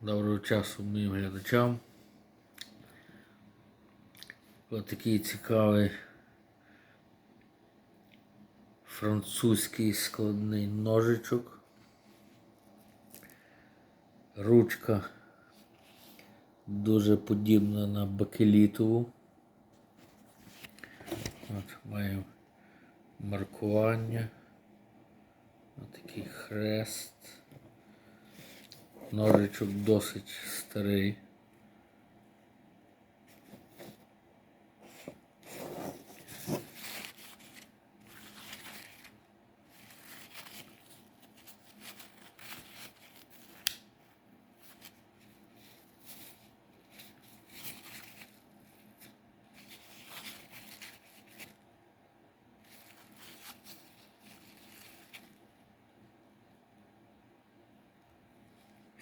Доброго часу моїм глядачам. Ось такий цікавий французький складний ножичок. Ручка дуже подібна на бакелітову. От, маємо маркування. Ось такий хрест. Ножичок досить старий.